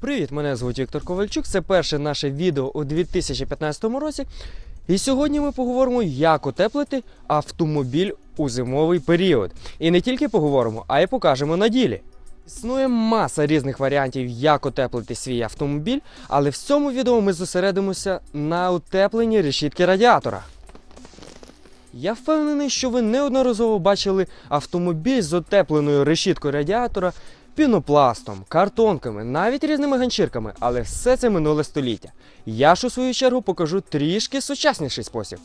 Привіт, мене звуть Віктор Ковальчук. Це перше наше відео у 2015 році. І сьогодні ми поговоримо, як утеплити автомобіль у зимовий період. І не тільки поговоримо, а й покажемо на ділі. Існує маса різних варіантів, як утеплити свій автомобіль, але в цьому відео ми зосередимося на утепленні решітки радіатора. Я впевнений, що ви неодноразово бачили автомобіль з утепленою решіткою радіатора, пінопластом, картонками, навіть різними ганчірками, але все це минуле століття. Я ж у свою чергу покажу трішки сучасніший спосіб.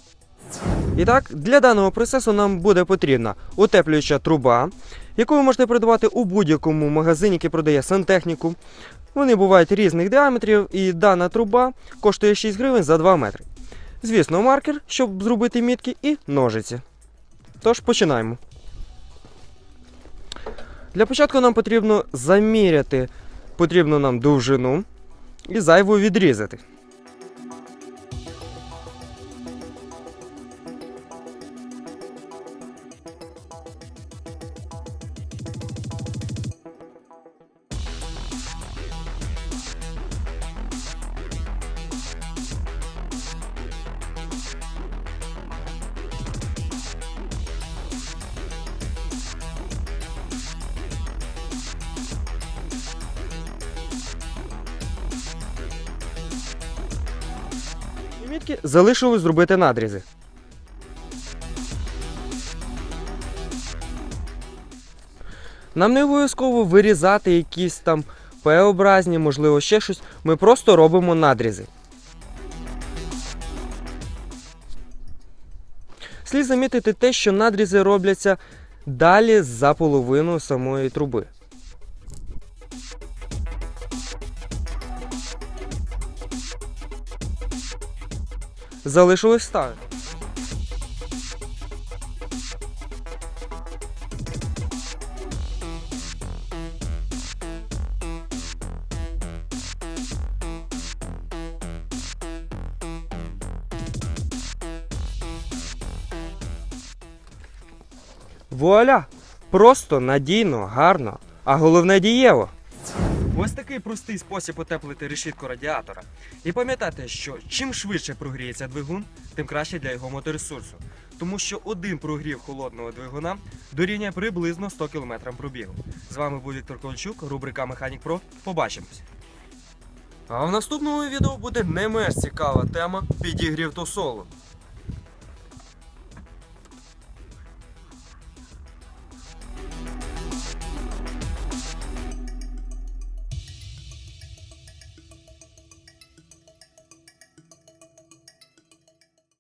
І так, для даного процесу нам буде потрібна утеплююча труба, яку ви можете придбати у будь-якому магазині, який продає сантехніку. Вони бувають різних діаметрів, і дана труба коштує 6 гривень за 2 метри. Звісно, маркер, щоб зробити мітки, і ножиці. Тож починаємо. Для початку нам потрібно заміряти потрібну нам довжину і зайву відрізати. І залишилось зробити надрізи. Нам не обов'язково вирізати якісь там П-образні, можливо, ще щось. Ми просто робимо надрізи. Слід замітити те, що надрізи робляться далі за половину самої труби. Залишилось ставити. Вуаля! Просто надійно, гарно, а головне дієво. Ось такий простий спосіб утеплити решітку радіатора. І пам'ятайте, що чим швидше прогріється двигун, тим краще для його моторесурсу. Тому що один прогрів холодного двигуна дорівнює приблизно 100 км пробігу. З вами був Віктор Ковальчук, рубрика Механік Про. Побачимось. А в наступному відео буде не менш цікава тема підігрів до тосолу.